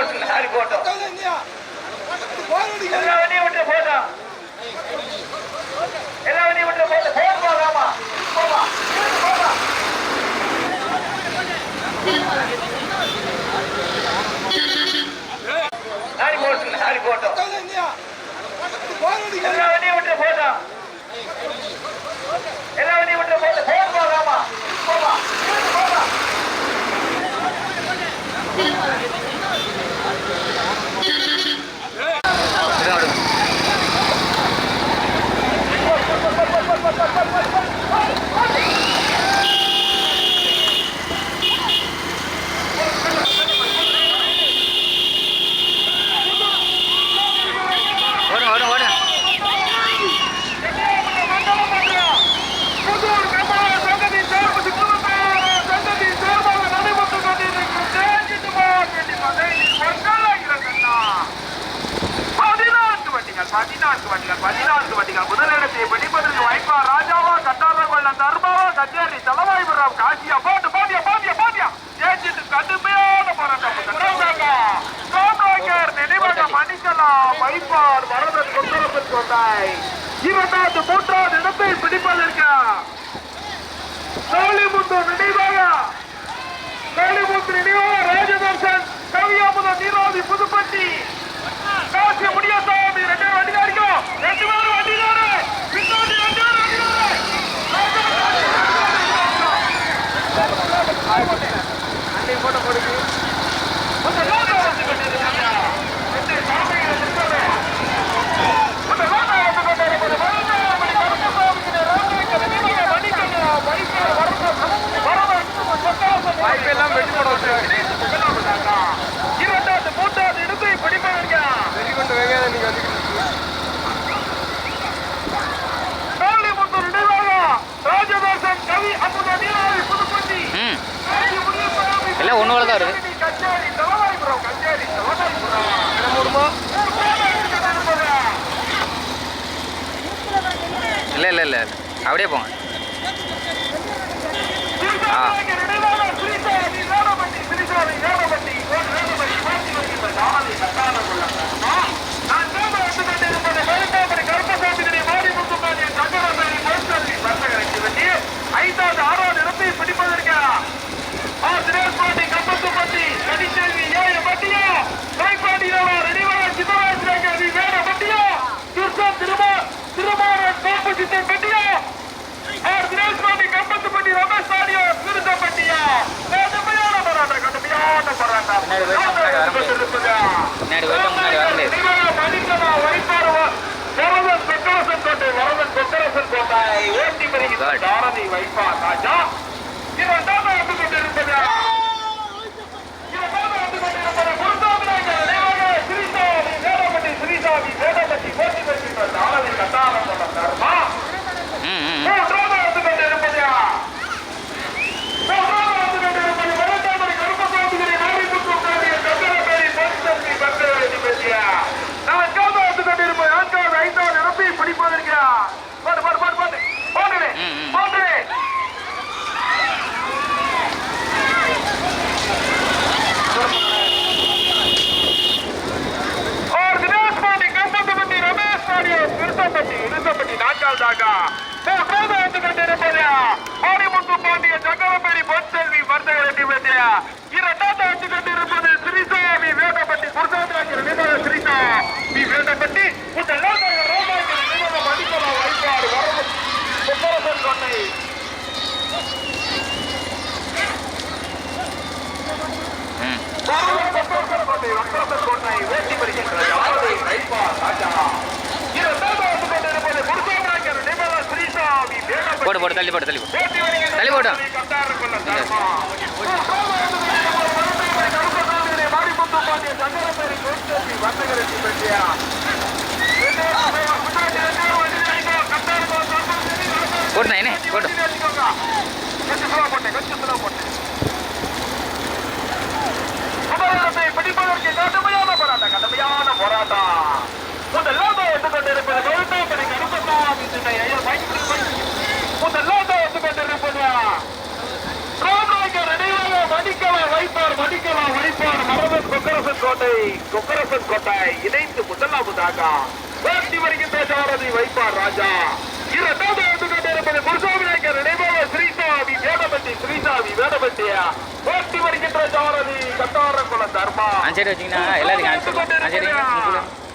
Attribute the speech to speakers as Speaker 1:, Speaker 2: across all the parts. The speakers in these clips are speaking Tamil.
Speaker 1: Rosenheim.
Speaker 2: பதினான்கு வண்டிகள் பதினான்கு வண்டிகள். முதலிடத்தை பிடிப்பதற்கு வைப்பா ராஜாவா கட்டார கொள்ள தர்மாவா கச்சேரி தலவாய்புரம் காசியா பாட்டு பாத்தியா பாத்தியா பாத்தியா ஜெயிச்சிட்டு கடுமையான போராட்டம். காமராஜர் நினைவக வைப்பார் வரதன் கொண்டரப்பில் கொண்டாய் இரண்டாவது மூன்றாவது இடத்தை பிடிப்பதற்கு காளிமுத்து நினைவாக காளிமுத்து நினைவாக ராஜதர்சன் கவியாமுதன் நீராவி புதுப்பட்டி. காசிய முடியாத ரெண்டு பேரும் வண்டிகாரிக்கும் ரெண்டு பேரும் வண்டிகாரு பின்னாடி ரெண்டு பேரும் வண்டிகாரு அன்னை போட்ட கொடுக்கு அந்த லோகா வந்து கொண்டிருக்காங்க ரெண்டு சாமிகளை நிற்காரு அந்த லோகா வந்து கொண்டிருப்பது வரலாறு கருப்பசாமிக்கு ராமலிங்க நினைவாக மணிக்கண்ணா வைப்பார் வரதன் வரதன் சொத்தாசன் வாய்ப்பெல்லாம் வெட்டி போட வச்சு இரண்டாவது மூன்றாவது இடத்தை பிடிப்பதற்கு காளிமுத்து நினைவாக ராஜதாசன் கவி அமுத நீராவி புதுப்பட்டி
Speaker 1: ம்
Speaker 2: காசி முனியசாமி
Speaker 1: எல்லாம் ஒன்று போல தான்
Speaker 2: தலவாய்புரம்
Speaker 1: இல்லை இல்லை இல்லை. அப்படியே போங்க. ஆ
Speaker 2: ஆறாவது இடத்தை பிடிப்பதற்கு ஆர் தினேஷ் பாண்டி கம்பத்துப்பட்டி கடிச்செல்வி ஏழு பட்டியா கைப்பாண்டியாவா ரெடிவரா சிவராஜ் வேற பட்டியா துர்சம் திருமா திருமாரன் கோப்பு சித்தன் பட்டியா ஆர் தினேஷ் பாண்டி கம்பத்துப்பட்டி ரமேஷ் பாண்டியா திருத்தப்பட்டியா கடுமையான போராட்டம் கடுமையான போராட்டம்
Speaker 1: பின்னாடி போயிட்டு முன்னாடி வர முடியாது. பின்னாடி போயிட்டு முன்னாடி வர முடியாது.
Speaker 2: வரதன் கொக்கரசன் கோட்டை கோட்டை ராஜா
Speaker 1: போடு போடு தள்ளி போடு தள்ளி போடு. தள்ளி போடு.
Speaker 2: கட்டாறு என்ன? போட்டு மாரிமுத்து பாண்டிய போராட்டத்தை பிடிப்பதற்கு கடுமையான போராட்டம் கடுமையான போராட்டம். முதல்லாம் எடுத்துக் கொண்டிருப்பது கௌதம் திரு கருப்பசாமி முதல்லாம் எடுத்துக் கொண்டிருப்பது மடிக்கலாம் வைப்பார் மடிக்கலாம் வைப்பார். மரபன் கொக்கரசன் கோட்டை
Speaker 3: கொக்கரசன் கோட்டை இணைந்து முதலாவதாக பேசி வருகின்ற வைப்பார் ராஜா. இரண்டாவது எடுத்துக் கொண்டிருப்பது வீரர்கள் நினைவாக ஸ்ரீசாமி வேடபட்டி ஸ்ரீசாமி வேடபட்டியா போட்டி வருகின்ற
Speaker 2: ஜாரதி கட்டார குல தர்மா. சரி வச்சுக்கண்ணா எல்லாத்தையும்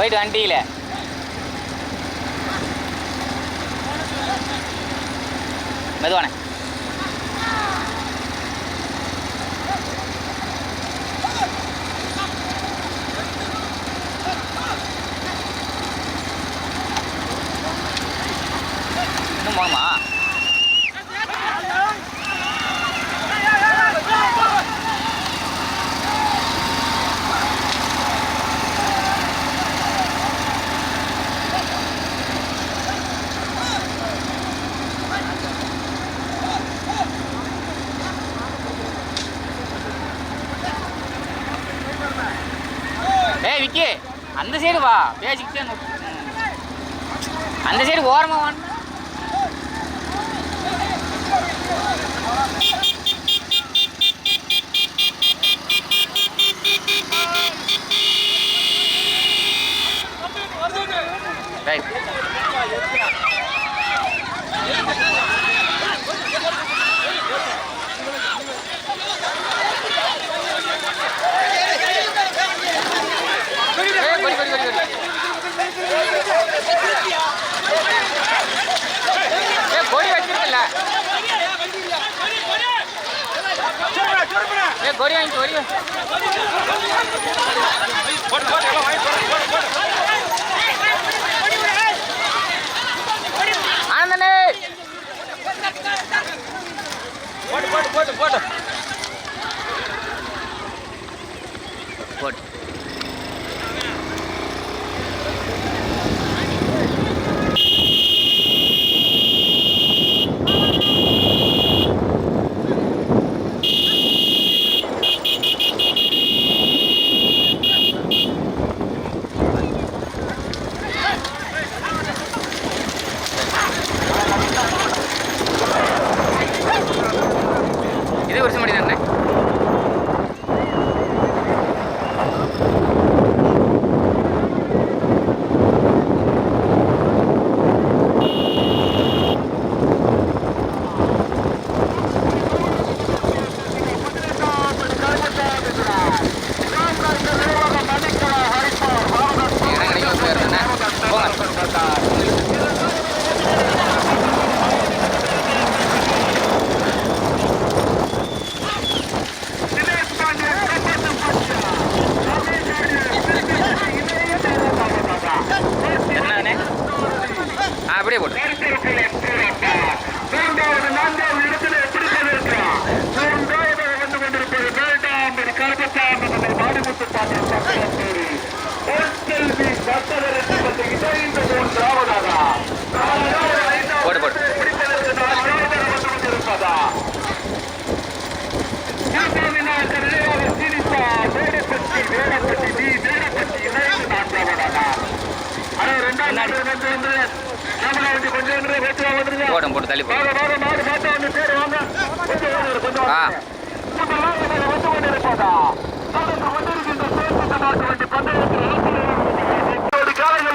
Speaker 2: போயிட்டு வண்டியில். மெதுவானே. அந்த சைடு வா. பேசிக்கிட்டே அந்த சைடு ஓரமாக வாங்க. ரைட் கோடி வாங்கி கோடி ஆனந்தனே போட்டு
Speaker 1: போட்டு
Speaker 2: போட்டு போட்டு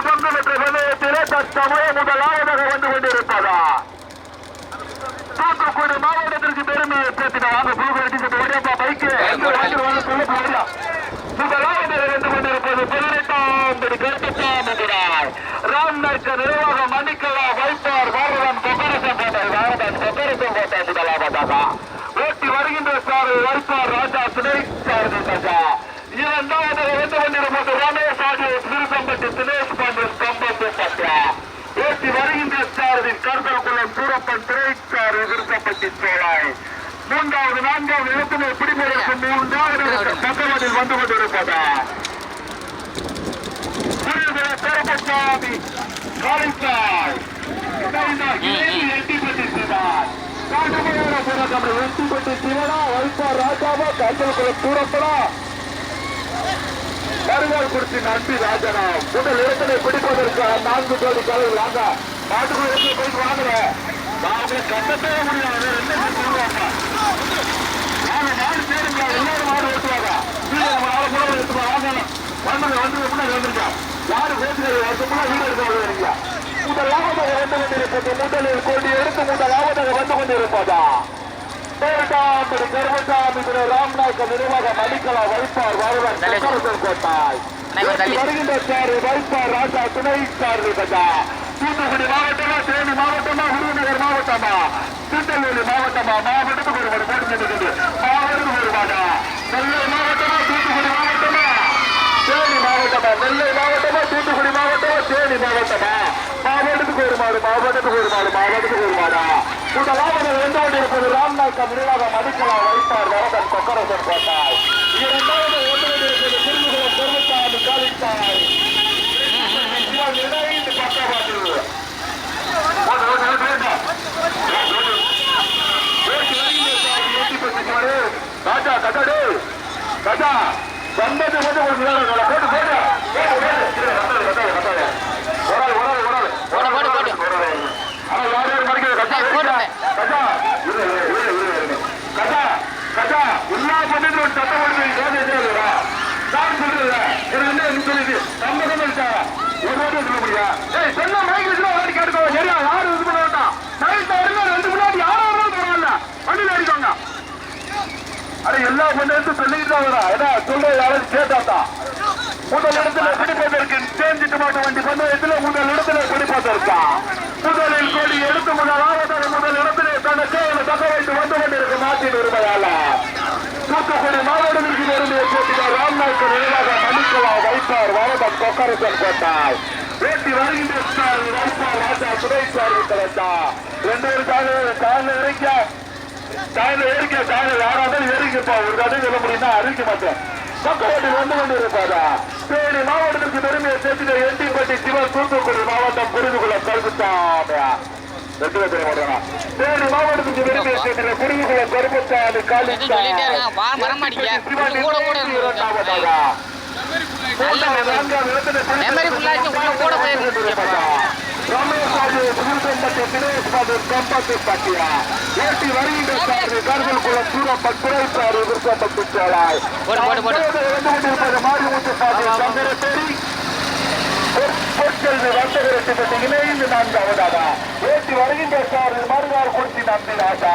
Speaker 2: பங்கு பெற்ற பந்தயத்திலே தற்சமயம் முதலாவதாக வந்து கொண்டிருப்பதா தூத்துக்குடி மாவட்டத்திற்கு பெருமையை சேர்த்தின வாங்க புதுக்கோட்டை இந்த ஓடியாப்பா பைக்கு. முதலாவதாக வந்து கொண்டிருப்பது பதினெட்டாம் படி ராம்நாய்க்க நிர்வாக மன்னிக்கலா வைப்பார் பாரதம் கொக்கரசம் போட்டார் பாரதம் கொக்கரசம் போட்டார் முதலாவதாக ஓட்டி வருகின்ற சார் வைப்பார் ராஜா துணை சார் ராஜா இரண்டாவது வந்து கொண்டிருப்பது ரமேஷ் ஆகிய திருசம்பட்டி தினேஷ் பாண்டியன் கம்பத்து சத்யா ஓட்டி வருகின்ற சாரதின் கருதல்குளம் சூரப்பன் திரைச்சார் விருப்பப்பட்டி சோழாய். மூன்றாவது நான்காவது இடத்திலே பிடிப்பதற்கு மூன்றாவது பக்கவதில் வந்து கொண்டிருப்பதா? புரியுதா சிறப்பசாமி எட்டிப்பட்டி சிவாய் காட்டுமையான புறக்கம்பி எட்டிப்பட்டி சிவனா வைப்பார் ராஜாவா கருதல்குளம் சூரப்பனா வருவார் குறிச்சி நன்றி ராஜனா முதல் இடத்திலே பிடிப்பதற்கு நான்கு கோடி கலர் வாங்க நாட்டுக்குள்ள இருந்து போயிட்டு வாங்குற நாங்க கட்டத்தே முடியாது ரெண்டு பேர் சொல்லுவாங்க நாங்க நாலு பேருங்க எல்லாரும் மாடு ஓட்டுவாங்க வீடு நம்ம நாலு கூட எடுத்து வாங்க வந்து வந்து முன்னாடி வந்துருக்கா யாரு பேசுறது வருஷம் வீடு எடுக்க வருவீங்க முதல் லாபமாக வந்து கொண்டிருப்பது முதலில் கோடி எடுத்து முதல் லாபமாக வந்து கொண்டிருப்பதா? கருமசாமி ராம்நாயக்க நிர்வாக மணிக்கலா வைப்பார் வருவன் கோட்டாய். வருகின்ற சார் வைப்பார் ராஜா துணை சார் கஜா தூத்துக்குடி மாவட்டமா தேனி மாவட்டமா விருதுநகர் மாவட்டமா? திருநெல்வேலி மாவட்டமா? மாவட்டத்துக்கு ஒரு ஒரு போட்டு நின்றுகிறது மாவட்டத்துக்கு ஒரு மாடா நெல்லை மாவட்டமா தூத்துக்குடி மாவட்டமா? தேனி மாவட்டமா நெல்லை மாவட்டமா தூத்துக்குடி மாவட்டமா தேனி மாவட்டமா? மாவட்டத்துக்கு ஒரு மாடு மாவட்டத்துக்கு ஒரு மாடு மாவட்டத்துக்கு ஒரு மாடா. முதலாவது வந்து கொண்டிருப்பது ராம்நாத் நிர்வாக மடிக்கலா வைப்பார் வரதன் கொக்கரசன் கோட்டாய் இரண்டாவது வந்து கொண்டிருப்பது திருமுகம் பெருமத்தாமி காலித்தாய் இணைந்து பக்கவாட்டு. ராஜா கட்டாடு கட்டா வந்தது வந்து போட்டு போட்டு. போட்டு போட்டு கட்டாது கட்டாது கட்டாது ஒரு ஆள் ஒரு ஆள் ஒரு ஆள்
Speaker 1: போடு, போடு, போடு.
Speaker 2: சொன்ன மைக் வச்சு ஒரு வாட்டி கேட்டுக்கோ சரியா? யாரும் இது பண்ண வேண்டாம். நைட் இருந்தா ரெண்டு முன்னாடி யாரும் பரவாயில்ல வண்டியில் அடிக்கோங்க அட எல்லா பந்தயத்தும் சொல்லிக்கிட்டு தான் ஏன்னா சொல்ற யாரும் கேட்டாத்தா? முதல் பிடிப்பதற்கு தேஞ்சிட்டு மாட்ட வண்டி பந்தயத்தில் முதல் இடத்துல பிடிப்பதற்கா முதலில் கொடி எடுத்து முதலாவதாக முதல் இடத்திலே தனக்கு தக்க வைத்து வந்து கொண்டிருக்கும் நாட்டின் இருப்பதால தூத்துக்குடி மாவட்டத்திற்கு பெருமையை போட்டினார் ராம்நாத் நினைவாக மணிக்கலா வைத்தார் வரதம் கொக்கரசன் கோட்டாய். வேட்டி வருகின்ற ஸ்டார் வைப்பார் ராஜா துணை ஸ்டார் விட்டா ரெண்டு பேரும் காலையில் காலையில் இறக்க காலையில் ஏறிக்க யாராவது இறங்கிப்பா ஒரு கதை சொல்ல முடியும்னா அறிவிக்க மாட்டேன் பக்கவாட்டில் வந்து கொண்டு இருப்பாரா தேனி மாவட்டத்திற்கு பெருமையை சேர்த்து எட்டிப்பட்டி சிவன் தூத்துக்குடி மாவட்டம் புரிந்துகுளம் கருப்புத்தாமையா ரெண்டு பேர் பேர் வரணும் தேனி மாவட்டத்துக்கு பெருமையை சேர்த்து புரிந்துகுளம் கருப்புத்தாமி
Speaker 1: எதுவும் சொல்லிட்டே இருக்காங்க. வா, வரமாட்டீங்க. கொஞ்சம் கூட கூட
Speaker 2: இரண்டாவதாக
Speaker 1: நல்ல memory. Memory full ஆச்சு, உள்ள கூட போயிருக்கு. போடு, போடு, போடு.
Speaker 2: இணைந்து நான்காவதாக ஏற்றி வருகின்ற சார் மறுநாள் குறிச்சி நம்பி ராஜா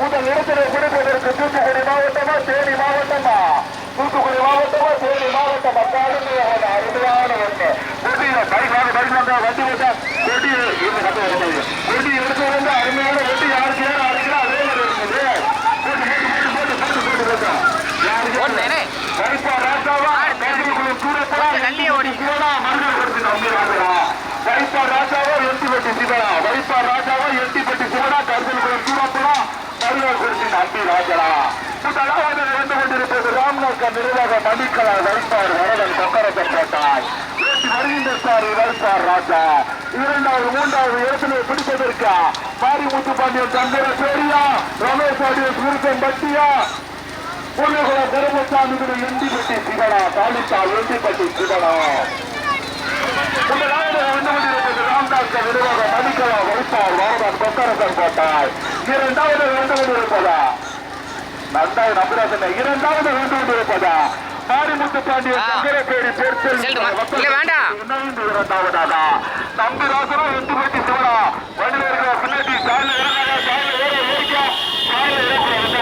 Speaker 2: முதல் இடத்திலே பிடிப்பதற்கு தூத்துக்குடி மாவட்டமா தேனி மாவட்டமா தூத்துக்குடி மாவட்டமா தேனி மாவட்டமா கடுமையான அருமையான ஒன்று கொடியில பைக் வாங்க பைக் வாங்க வண்டி ஓட்டா கொடி இருந்து கட்ட வருது கொடி எடுத்து வந்து அருமையான வெட்டி யாருக்கு யாரும் அடிக்கிறா அதே மாதிரி இருக்குது போட்டு போட்டு போட்டு போட்டு போட்டு போட்டு யாருக்கு
Speaker 1: ஓடுனேனே.
Speaker 2: கருப்பா ராஜாவா கருப்புக்குள்ள சூரப்பா
Speaker 1: கொஞ்சம் தள்ளியே ஓடி.
Speaker 2: சிவனா மருதம் கொடுத்து நம்பிடுறாங்களா வைப்பா ராஜாவா சிவனா வைப்பா ராஜாவா எட்டிப்பட்டி சிவனா கருப்புக்குள்ள சூரப்பா மருதம் நம்பி ராஜா முதலாவது வந்து கொண்டிருப்பது ராம்நாத் நிர்வாக மணிக்கலா வரதன் கொக்கரத்தன் ஏற்றி வருகின்ற சாரி ராஜா. இரண்டாவது மூன்றாவது இடத்திலே பிடிப்பதற்கா மாரிமுத்து பாண்டியன் சந்திர ரமேஷ் பாண்டியன் சுருக்கன் பட்டியா பெருமசாமி எண்டிப்பட்டி சிவனா தாலித்தா எண்டிப்பட்டி சிவனா. முதலாவது கொண்டிருப்பது ராம்தாஸ் நிர்வாக மதிக்கலா வைப்பார் வாரதான் கொத்தரசன் கோட்டாய் இரண்டாவது வந்து கொண்டிருப்பதா? நன்றாக நம்புறாங்க இரண்டாவது வந்து கொண்டிருப்பதா? மாரிமுத்து பாண்டிய
Speaker 1: வேண்டாம்.
Speaker 2: இணைந்து இரண்டாவதாக. நம்பிராசனும் எட்டு பட்டி சிவனா வண்டியிருக்கிற பின்னாடி சாலை இறங்காத சாலை ஏற ஏறிக்க சாலை இறங்குறாங்க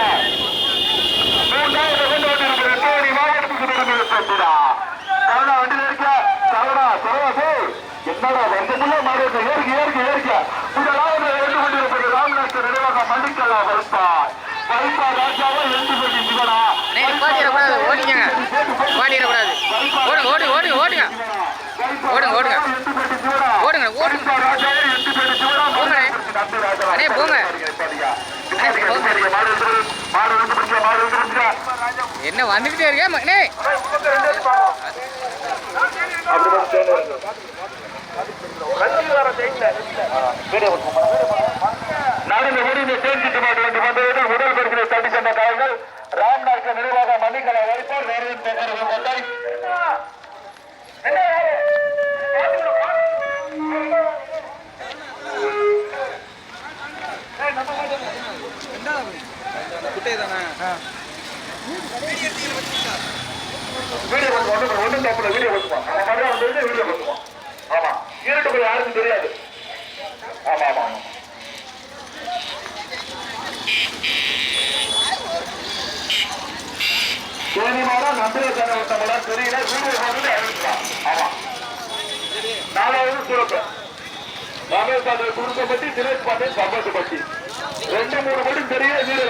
Speaker 2: மூன்றாவது கொண்டு வந்திருக்கிற தேனி மாவட்டத்துக்கு திரும்பி சென்றா கருணா வண்டியில் இருக்க கருணா சிவராசு என்னடா வருஷமுள்ள மாறிட்டு ஏறிக்க ஏறிக்க ஏறிக்க முதலாவது ரெண்டு கொண்டிருப்பது ராமநாத் நினைவாக மல்லிகலா வைப்பார் வைப்பார் ராஜாவா எட்டு பட்டி சிவனா
Speaker 1: அண்ணே, நிப்பாட்டிடக்கூடாது, ஓடிக்கங்க. நிப்பாட்டிடக்கூடாது. ஓடுங்க, ஓடுங்க, ஓடுங்க, ஓடுங்க. ஓடுங்க, ஓடுங்க. ஓடுங்க, ஓடுங்க. போங்கண்ணே. அண்ணே, போங்க. அண்ணே, போங்க. என்ன வந்துக்கிட்டே இருக்கே மகனே
Speaker 2: நடந்த முடிவு தேர்ச்சிட்டு மாட்டு வண்டி வந்தது உடல் பரிசனை தட்டி சென்ற காயங்கள் ராம்நாத் நிர்வாக மன்னிக்கலை வைப்பார் நேரில் பேசுகிறது கொண்டாய் வீடியோ பண்ணுவோம் ஒன்றும் வீடியோ பண்ணுவோம் வீடியோ ஆமா. இருட்டு யாருக்கும் தெரியாது. ஆமா ஆமா. ஆமா தேனிமாடா நம்பிரை தரவட்டமடா தெரியல வீடியோ பார்த்துட்டு அறிவிக்கலாம் ஆமா. நாலாவது சூரத்து ரமேஷ் பாண்டிய தினேஷ் பாண்டியன் சம்பத்து ரெண்டு மூணு மட்டும் தெரியல வீடியோ